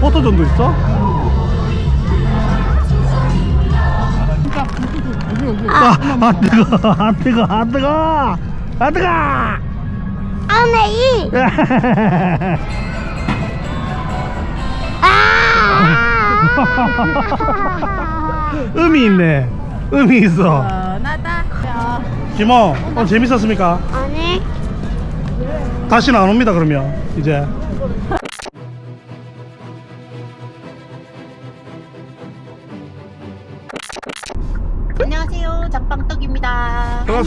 포토존도 있어? 아, 아 뜨거, 아 뜨거, 아 뜨거, 아 뜨거. 안에 이. 아. 음이 있네. 음이 있어. 나다. 김호, 오늘 재밌었습니까? 아니. 다시는 안 옵니다. 그러면 이제.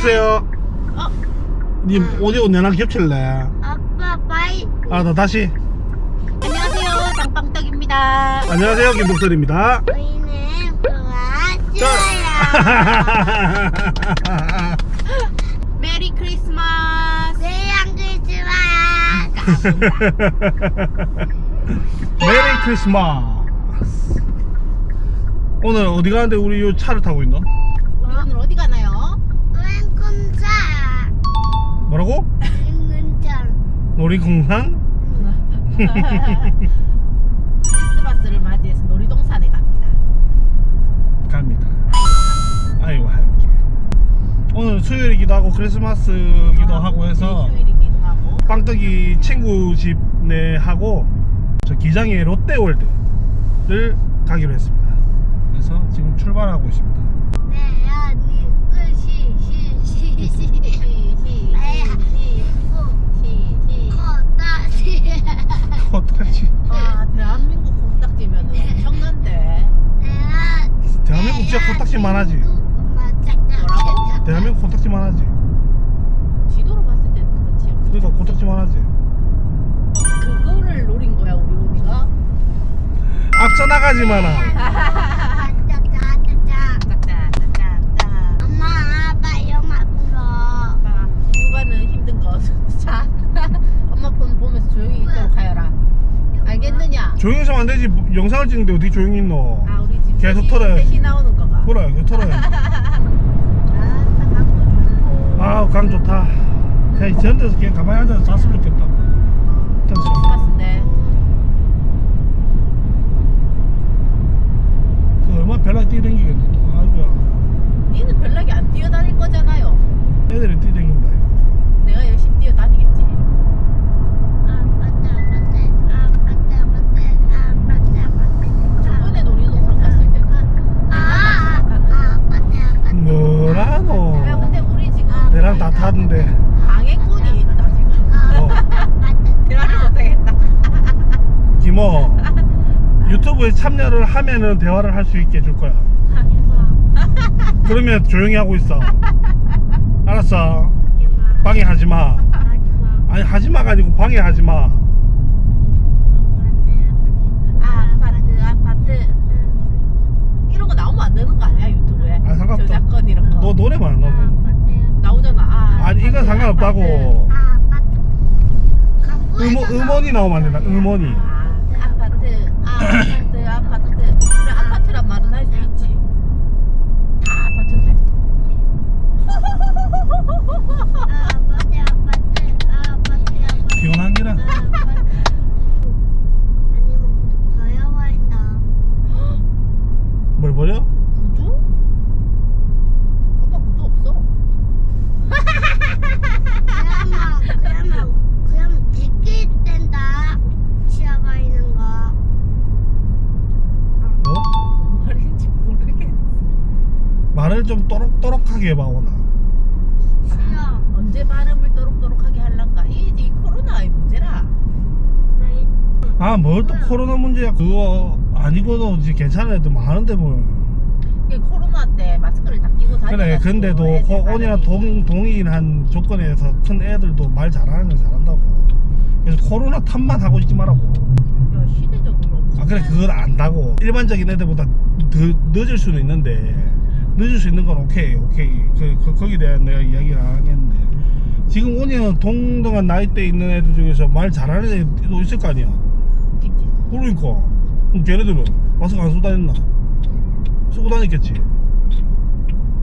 반갑어요. 어? 님 오디오 내랑 겹칠래? 아빠 바이. 아, 나 다시. 안녕하세요. 장빵떡입니다. 안녕하세요, 김복설입니다. 우리는 좋아. 좋아요. 메리 크리스마스. 세양 크리스마스. 메리 크리스마스. 오늘 어디 가는데 우리 요 차를 타고 있노? 뭐라고? 왼군자. 놀이공산? 크리스마스를 맞이해서 놀이동산에 갑니다. 갑니다. 아이와 함께. 오늘 수요일이기도 하고 크리스마스기도 하고 해서 네, 하고. 빵떡이 친구 집네 하고 저 기장의 롯데월드를 가기로 했습니다. 그래서 지금 출발하고 있습니다. 네, 아니 끝이 시시시. 시시시. 코다시. 어떡하지? 아, 대한민국 콩딱지면 엄청난데. 대한민국 진짜 코딱지만 하지. 대한민국 코딱지만 하지. 지도로 봤을 때는 그렇지. 그러니까 코딱지만 하지. 그거를 노린 거야, 우리 오니가. 앞서 나가지 마라. 짜짜짜짜짜. 엄마 아빠 영화 불러 아빠, 육아는 힘든 거. 자, 엄마 폰 보면서 조용히 있으면 안 되지. 영상을 찍는데 어디 조용히 있노? 아, 계속 털어야지. 그래, 이거 털어야지. 아, 딱 아, 강 좋다. 그냥 저런 데서 그냥 가만히 앉아서 잤으면 좋겠다. 크리스마스인데. 그 얼마 별나 뛰 댕기겠노 또. 아이고야. 니는 별나게 안 뛰어다닐 거잖아요. 애들이 뛰댕긴다. 이거. 내가 열심히 뛰어다니겠지. 저번에 놀이동산 갔을 때도 뭐라노? 야, 근데 우리 지금 내랑 다 타는데. 방해꾼이 있다 지금. 어. 대화를 못하겠다. 김호. 유튜브에 참여를 하면은 대화를 할 수 있게 해줄 거야. 그러면 조용히 하고 있어. 알았어. 방해하지 마. 아니 하지 마가 아니고 방해하지 마. 아파트 아파트 이런 거 나오면 안 되는 거 아니야 유튜브에? 아, 상관없다. 저작권 이런 거. 너 노래만 너. 나오잖아. 아, 아니 이건 상관없다고. 음, 음원 음원이 나오면 안 된다. 음원이. 아파트 아파트 아파트 피곤한기라. 뭘 버려? 구두? 엄마 구두 없어. 뭐? 말인지 모르겠어. 말을 좀 또록또록하게 해봐 오나. 언제 발음을 또록또록하게 할란가? 이, 이 코로나의 문제라. 아 뭘 또 코로나 문제야 그거 아니고도 이제 괜찮은 애들 많은데 뭘. 그 코로나 때 마스크를 다 끼고 다니고 그래 근데도 그 온이나 동, 동일한 조건에서 큰 애들도 말 잘하는 건 잘한다고. 그래서 코로나 탓만 하고 있지 말라고. 야, 시대적으로 아 그래 그걸 안다고 일반적인 애들보다 더 늦을 수는 있는데 늦을 수 있는 건 오케이 오케이 그, 그 거기에 대한 내가 이야기를 안 하겠는데 지금 온이는 동등한 나이대 있는 애들 중에서 말 잘하는 애도 있을 거 아니야. 있지. 그러니까. 그럼 걔네들은 마스크 안 쓰고 다녔나? 쓰고 다녔겠지.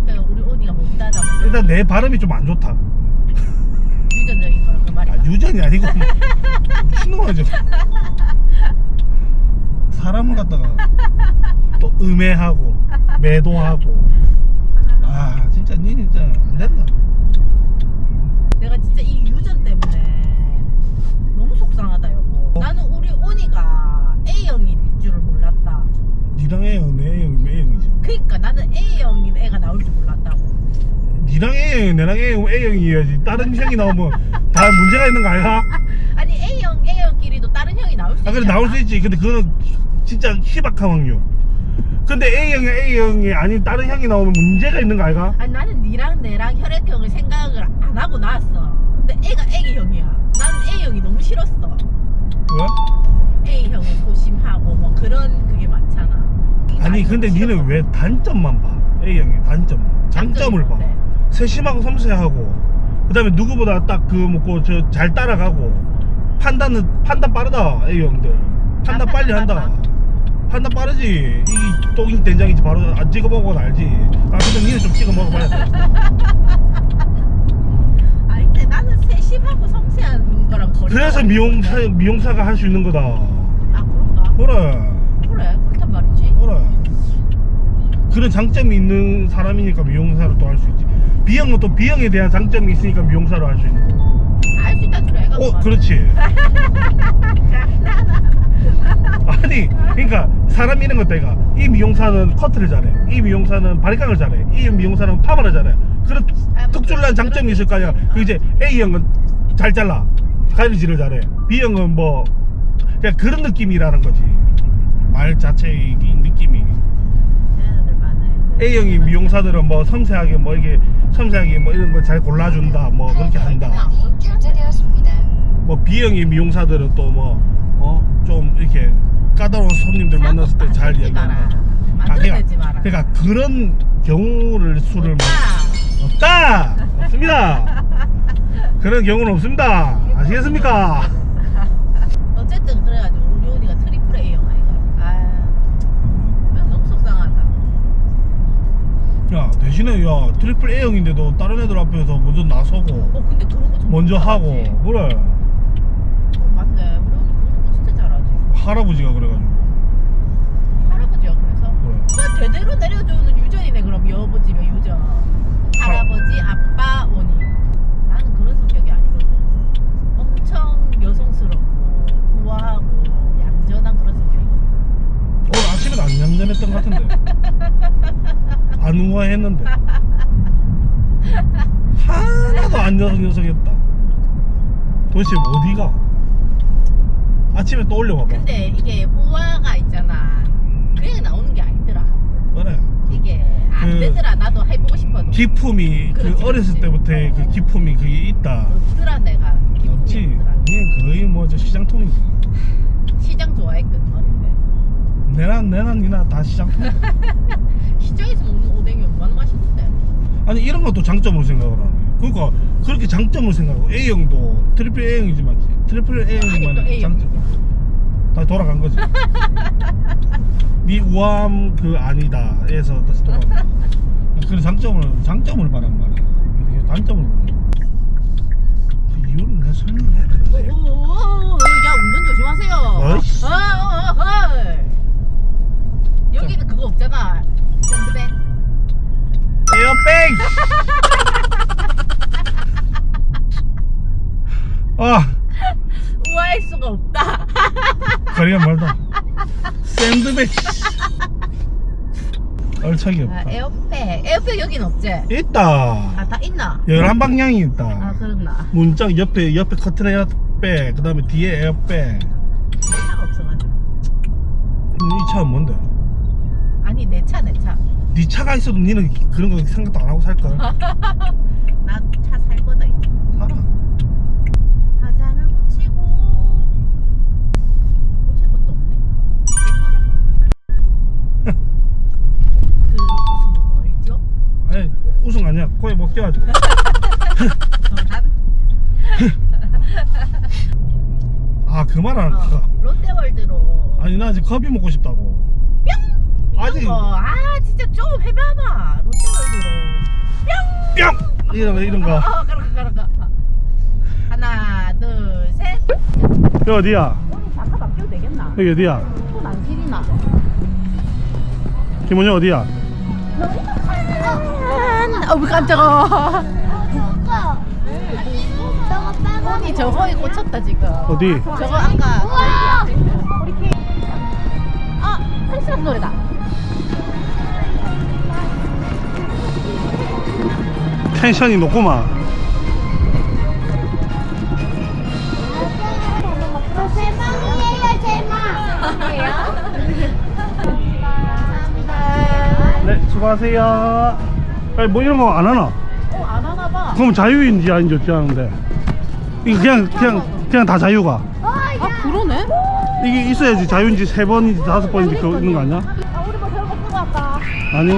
그러니까 우리 어디가 못하다 보니까. 일단 내 발음이 좀 안 좋다. 유전적인 거라 그 말이야. 아 유전이 아니고 미친놈아 저 사람을 갖다가 또 음해하고 매도하고. 아 진짜 니 진짜 안 된다 내가 진짜 이 유전 때문에 너무 속상하다 여보. 나는 우리 온이가 A형인 줄을 몰랐다. 니랑 A형 내 A형이 A형이지 그러니까 나는 A형인 애가 나올 줄 몰랐다고. 니랑 A형 내랑 A형 A형이어야지 다른 형이 나오면 다 문제가 있는 거 아니야? 아니 A형 A형끼리도 다른 형이 나올 수 아 그래 있잖아. 나올 수 있지 근데 그거는 진짜 희박한 확률 근데 A형이 A형이 아닌 다른 형이 나오면 문제가 있는 거 아이가? 아니 나는 니랑 내랑 혈액형을 생각을 안 하고 나왔어. 근데 애가 애기형이야. 나는 A형이 너무 싫었어. 왜? A형은 소심하고 뭐 그런 그게 많잖 아. 아니 근데 니는 왜 단점만 봐? A형이 단점만. 장점을 봐. 네. 세심하고 섬세하고. 그 다음에 누구보다 딱 그 뭐고 저 잘 따라가고. 판단은 판단 빠르다 A형들. 판단 아, 빨리 한다. 판단 빠르지. 이 똥이 된장인지 바로 안 찍어 먹어도 알지. 아 근데 니는 좀 찍어 먹어봐야 돼. 아니 근데 나는 세심하고 섬세한 거랑 거리. 그래서 미용사 미용사가 할 수 있는 거다. 아 그런가? 그래 그렇단 말이지. 그래 그런 장점이 있는 사람이니까 미용사를 또할 수 있지. B형은 또 B형에 대한 장점이 있으니까 미용사를 할수 있는 거 알 수 있다 애가 어 그만. 그렇지. 아니 그러니까 사람 이런 것 때가 이 미용사는 커트를 잘해 이 미용사는 바리깡을 잘해 이 미용사는 파마를 잘해. 그런 아, 뭐 특출난 장점이 있을 거 아니야. 그 이제 A형은 잘 잘라. 가위질을 잘해. B형은 뭐 그냥 그런 느낌이라는 거지. 말이 많아. A형이 미용사들은 뭐 섬세하게 뭐 이게 섬세하게 뭐 이런 거 잘 골라준다 뭐 그렇게 한다. 뭐 B형의 미용사들은 또뭐어좀 이렇게 까다로운 손님들 만났을 때잘 만들지 마라. 얘기한다. 아, 마라. 그러니까 그런 경우를 수를 아, 없다 없습니다. 그런 경우는 없습니다. 아시겠습니까? 어쨌든 그래가지고 우리 온이가 트리플 A형 아이가. 아, 난 너무 속상하다. 야 트리플 A형인데도 다른 애들 앞에서 먼저 나서고 어 근데 그런 거좀 먼저 하고 그래 어, 맞네. 우리 그런 거 진짜 잘하지. 할아버지가 그래가지고 할아버지야 그래서. 그래. 그 대대로 내려주는 유전이네 그럼 여보집의 유전. 할아버지, 아빠, 온이. 나는 그런 성격이 아니거든. 엄청 여성스럽고 우아하고 얌전한 그런 성격이거든. 오늘 아침에 안 얌전했던 것 같은데 안 우아했는데 하나도 안 녀석녀석했다 도대체 어디가 아침에 또 올려봐봐 근데 이게 우아가 있잖아. 그냥 나오는 게 아니더라. 그래 이게 안 그 되더라. 나도 해보고 싶어도. 기품이 그 그렇지, 어렸을 그렇지. 때부터의 그 기품이 그게 있다 없더라 내가. 기분이 없지 없더라. 거의 뭐 저 시장통이지 시장 좋아했거든 어릴 때. 내나 내나 니나 다 시장통 시장에서 먹는 오뎅이 얼마나 맛있는데. 아니 이런 것도 장점으로 생각을 하네 그러니까 그렇게 장점으로 생각하고 A형도 트리플 A형이지만 트리플 A형만의 A형. 장점 다시 돌아간 거지 네 우아함 그 아니다 에서 다시 돌아간 거 그런 장점을 장점을 말한 말이야 단점을 그 이유는 내가 설명을 해야 되는데 오오오오, 야 운전 조심하세요. 어이씨. 어, 어, 어, 어. 여기는 그거 없잖아. 에어백 아 우아할 수가 없다. 거리가 멀다 샌드백 얼척이 아, 없다 에어백. 에어백 여긴 없지? 있다 아 다 있나? 열한 방향이 아 있다 그렇나. 문짝 옆에 옆에 커튼 에어백 그 다음에 뒤에 에어백 차가 없어가지고. 이 차는 뭔데? 아니 내 차 내 차. 네 차가 있어도 니는 그런 거 생각도 안 하고 살걸 나 차 살 거다 이제. 살아 것도 없네. 예쁘네. 그 웃음은 뭐였죠? 아니 우승 아니야 코에 못 껴가지고 난 아그 말안 어, 할까 롯데월드로 아니 나 아직 커피 먹고 싶다고 아직- 아직 아 진짜 좀 해봐봐. 롯데월드로. 뿅! 이런 거 이런 어, 거. 어거 그런 거 하나 둘셋. 여기 어디야? 우리 잠깐 바뀌어도 되겠나? 여기 어디야? 손안 탔나? 김원이 어디야? 어우 깜짝아. 저거 언니 저거에 꽂혔다 지금. 어디? 저거 아까. 우와! 아 크리스마스 노래다 텐션이 높구만. 네, 수고하세요. 아니, 뭐 이런 거 안 하나? 어 안 하나 봐 그럼 자유인지 아닌지 어찌 아는데. 이거 그냥, 그냥, 그냥 다 자유가. 아 그러네? 이게 있어야지 자유인지 세 번인지 다섯 번인지 그거 있는 거 아니야? 아 우리 뭐 저런 거 쓰고 할까? 아니.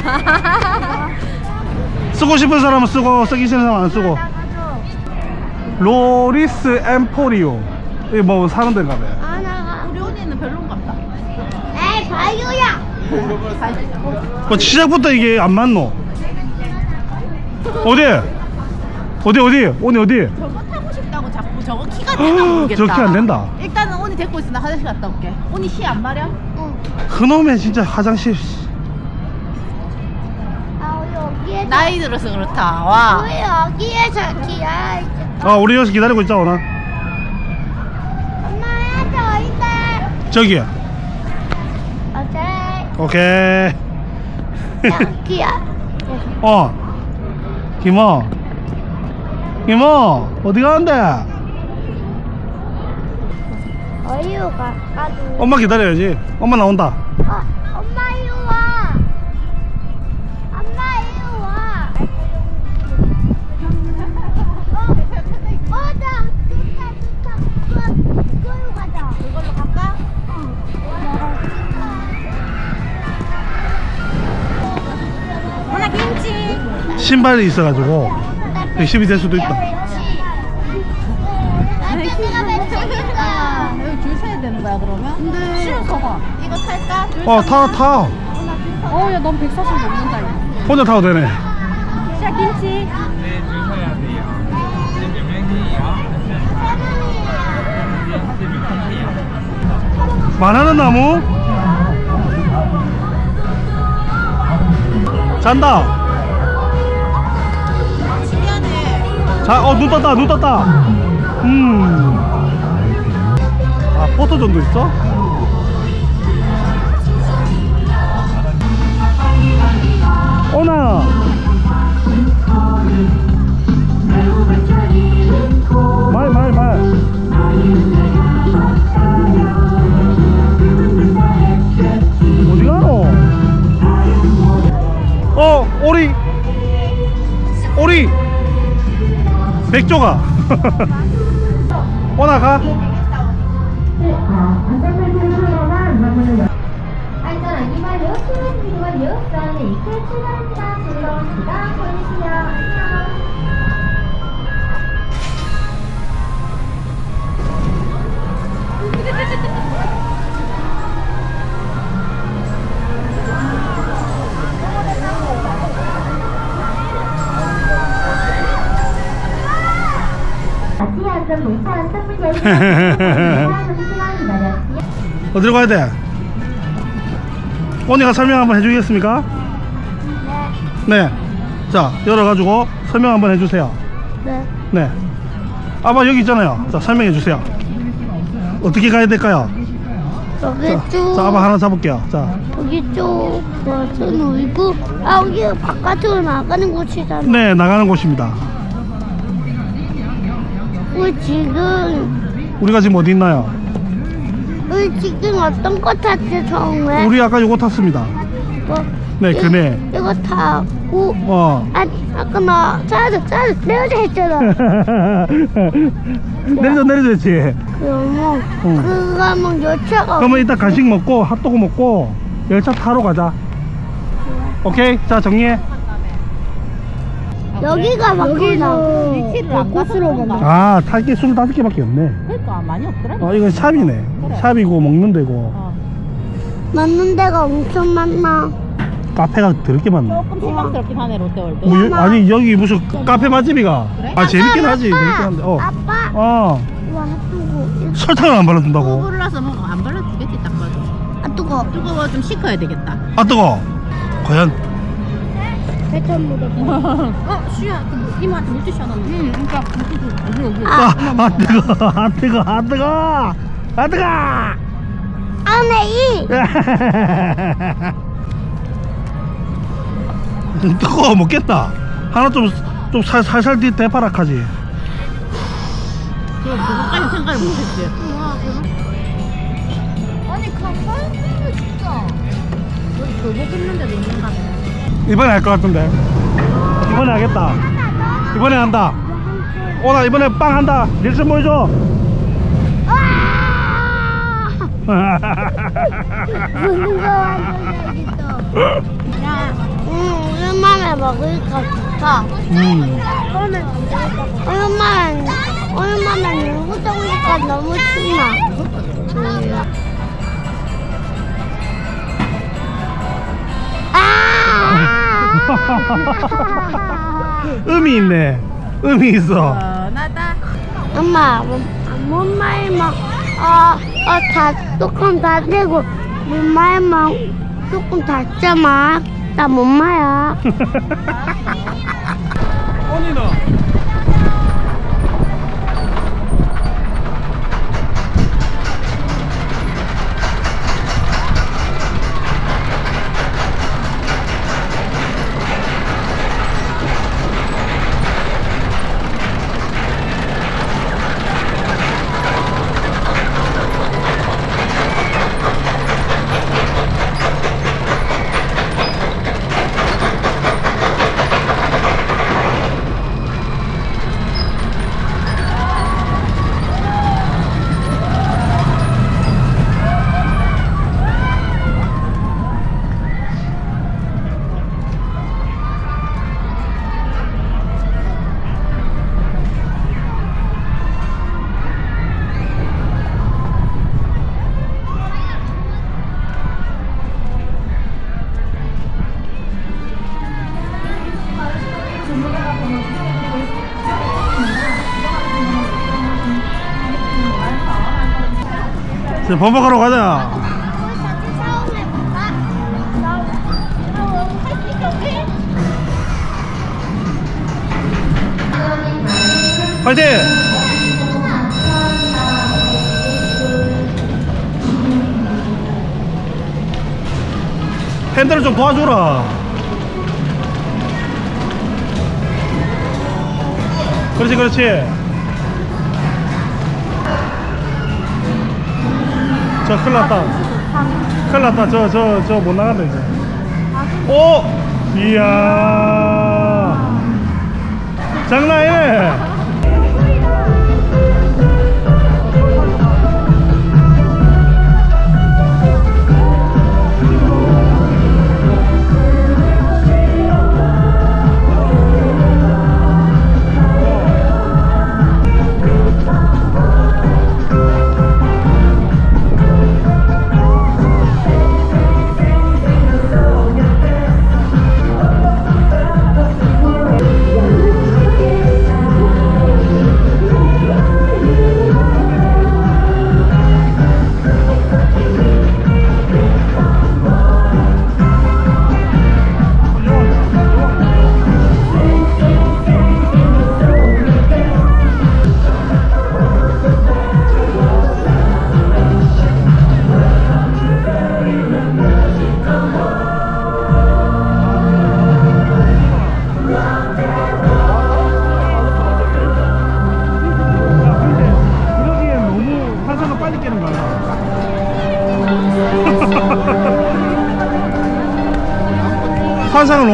쓰고 싶은 사람은 쓰고, 쓰기 싫은 사람은 안 쓰고. 로리스 엠포리오. 이게 뭐 사는 데인가 봐. 아, 나가. 우리 언니는 별론가 보다 에이, 바유야. 뭐 시작부터 이게 안 맞노? 어디? 어디 어디? 오늘 어디? 저거 타고 싶다고 자꾸 저거 키가 되나 모르겠다 저거 키안 된다. 일단은 언니 데리고 있어 나 화장실 갔다 올게 언니 시안 마련? 응. 그놈의 진짜 화장실. 아, 나이 들어서 그렇다 와왜 여기에서 기야? 아 우리 여기서 기다리고 있자 오나? 엄마야, 저 있다. 저기야. 어제. 오케이. 여기야. 어. 김어. 김어 어디 가는데? 어이유가 가도. 엄마 기다려야지. 엄마 나온다. 어, 엄마 이리 신발이 있어가지고 백십이 될 수도 있다. 남편이가 벤치니까. 여기 줄 서야 되는 거야 그러면? 네 싫어 서 봐 이거 탈까? 줄어타 타. 어야 넌 140 넘는다 이거 혼자 타도 되네. 시작 김치 만하는 나무? 잔다. 자, 어, 눈 떴다, 눈 떴다. 음. 아, 포토존도 있어? 오나. 말, 말, 말. 어디 가노? 어, 오리. 오리. 백조가. 오나 가. 안전하기 완료, 수면 완료, 다음에 이틀 출발합니다. 즐거운 시간 보내시죠. 안녕. 어디로 가야 돼? 언니가 설명 한번 해주겠습니까? 네. 자, 열어가지고 설명 한번 해주세요. 네. 네. 아빠 여기 있잖아요. 자, 설명해 주세요. 어떻게 가야 될까요? 여기 자, 쭉. 자, 아빠 하나 잡을게요. 자, 여기 쭉 와서 놀고 아 여기 바깥으로 나가는 곳이잖아 네, 나가는 곳입니다. 우리 지금 우리가 지금 어디 있나요? 우리 지금 어떤 거 탔지 처음에 우리 아까 요거 탔습니다. 뭐, 네, 이- 그네. 이거 타고 어. 아 아까 나 짜증 짜증 내려져 했잖아 내려줘, 내려줬지. 그러면 응. 그러면 열차가 그러면 이따 간식 먹고 핫도그 먹고 열차 타러 가자. 오케이. 자, 정리해. 여기가 바꾸나 위치를 안 가서 그런가? 아, 탈게 25개밖에 없네. 그러니까 많이 없더라 어, 이건 샵이네. 샵이고 먹는 데고 어. 맞는 데가 엄청 많나 카페가 더럽게 많네. 조금 실망스럽긴 하네 롯데월드 뭐, 여- 아니 여기 무슨 카페 맛집이가? 그래? 아 재밌긴 아빠, 하지. 재밌긴 아빠, 한데. 어. 아빠 어. 핫도그 설탕을 안 발라준다고? 골라서 먹어 안 발라주겠지 딱 봐도 아, 뜨거. 뜨거워 좀 식혀야 되겠다. 아 뜨거 과연 배천 묻어. 어, 수야, 그 이모한테 물티슈 하나. 응, 그러니까 여기 여기. 아, 아 뜨거 아 뜨거 아 뜨거 아 뜨거 안에 이. 뜨거워 먹겠다 하나 좀 좀 살살 뒤 대파락하지 그 그거까지 생각을 못했지. 아니 가까이 진짜. 여기 교복 입는데도 있는가 봐. 이번에 할 것 같은데 이번에 하겠다 이번에 한다 오나 이번에 빵 한다 리액션 보여줘 야, 응, 오랜만에 먹으니까 좋다. 음. 오랜만에, 오랜만에 누구 먹으니까 너무 신나. 아! 음이 있네 음이 있어 어, 나다. 엄마, 뭔 말만, 어, 어, 다, 조금 다 되고, 뭔 말만 조금 닿잖아. 나뭔 말야. 언니는 범벅하러 가자. 파이팅! 핸들을 좀 도와줘라. 그렇지 그렇지 저 큰일 났다. 큰일 났다. 저 저 저 못 나간다 이제. 오! 이야. 장난 아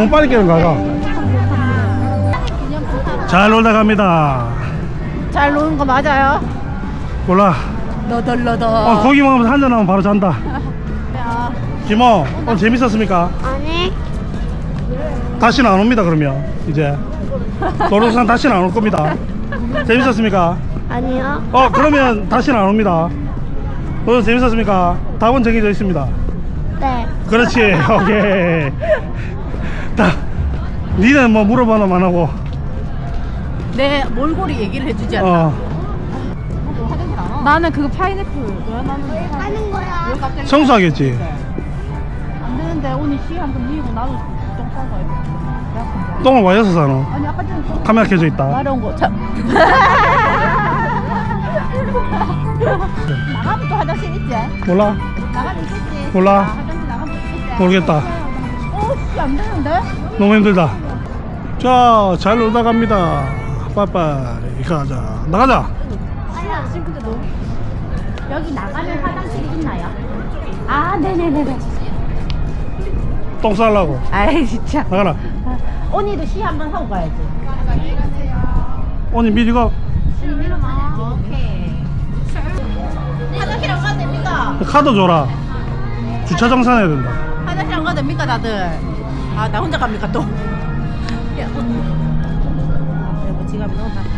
너무 빨리 깨는 거야. 잘 놀다 갑니다. 잘 노는 거 맞아요? 몰라. 너덜너덜. 어, 고기 먹으면서 한잔 하면 바로 잔다. 야, 김호, 오늘 재밌었습니까? 아니, 다시는 안 옵니다, 그러면. 이제. 노릇산 다시는 안 올 겁니다. 재밌었습니까? 아니요. 어, 그러면 다시는 안 옵니다. 오늘 재밌었습니까? 답은 정해져 있습니다. 네. 그렇지 오케이 다 니는 뭐 물어봐도 안 하고 내 몰골이 얘기를 해주지 않나? 어 나는 그 파인애플. 왜 나는 하는 거야. 갑자기 청소하겠지 했는데 오늘 시 한번 밀고 나도 똥 싸고 가야 돼. 배 아픈데. 똥을 와이어서 싸노 아니 아까 전에 똥 카메라 켜져 있다 마려운 거 참. 나가면 또 화장실 있지? 몰라 나가면 있겠지? 몰라. 아, 화장실 나가면 있겠지? 모르겠다 오씨 안 되는데? 너무 힘들다. 자 잘 놀다 갑니다. 빠빠이 가자. 나가자. 시야 지금 근데 너무 여기 나가면 화장실이 있나요? 아 네네네네. 똥 싸려고. 아이 진짜. 나가라. 언니도 시 한번 하고 가야지. 오늘 미리 가. 오케이. 화장실 안 가도 됩니까? 카드 줘라. 주차장 사내야 된다. 화장실 안 가도 됩니까 다들? 아 나 혼자 갑니까 또? 야, 어. 여보 지갑이 너무 간다